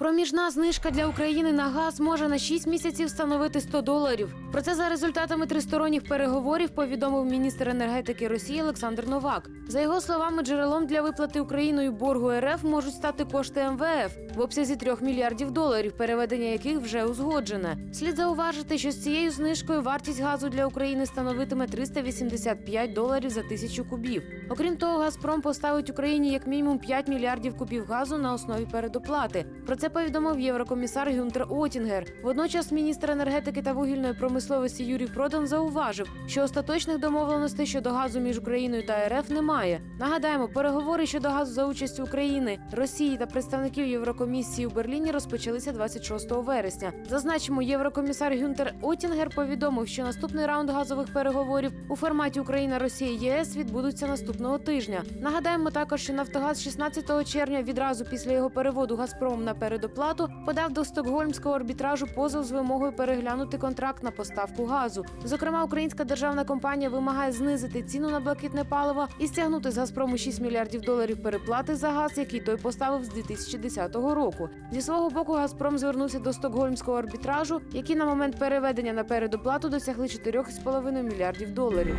Проміжна знижка для України на газ може на 6 місяців становити 100 доларів. Про це за результатами тристоронніх переговорів повідомив міністр енергетики Росії Олександр Новак. За його словами, джерелом для виплати Україною боргу РФ можуть стати кошти МВФ в обсязі 3 мільярдів доларів, переведення яких вже узгоджене. Слід зауважити, що з цією знижкою вартість газу для України становитиме 385 доларів за тисячу кубів. Окрім того, Газпром поставить Україні як мінімум 5 мільярдів кубів газу на основі передоплати. Про це повідомив єврокомісар Гюнтер Отінгер. Водночас міністр енергетики та вугільної промисловості Юрій Продан зауважив, що остаточних домовленостей щодо газу між Україною та РФ немає. Нагадаємо, переговори щодо газу за участю України, Росії та представників Єврокомісії у Берліні розпочалися 26 вересня. Зазначимо, єврокомісар Гюнтер Отінгер повідомив, що наступний раунд газових переговорів у форматі Україна, Росія, ЄС відбудуться наступного тижня. Нагадаємо також, що Нафтогаз 16 червня відразу після його переводу Газпромом на передоплату подав до стокгольмського арбітражу позов з вимогою переглянути контракт на поставку газу. Зокрема, українська державна компанія вимагає знизити ціну на блакитне паливо і стягнути з Газпрому 6 мільярдів доларів переплати за газ, який той поставив з 2010 року. Зі свого боку, Газпром звернувся до стокгольмського арбітражу, які на момент переведення на передоплату досягли 4,5 мільярдів доларів.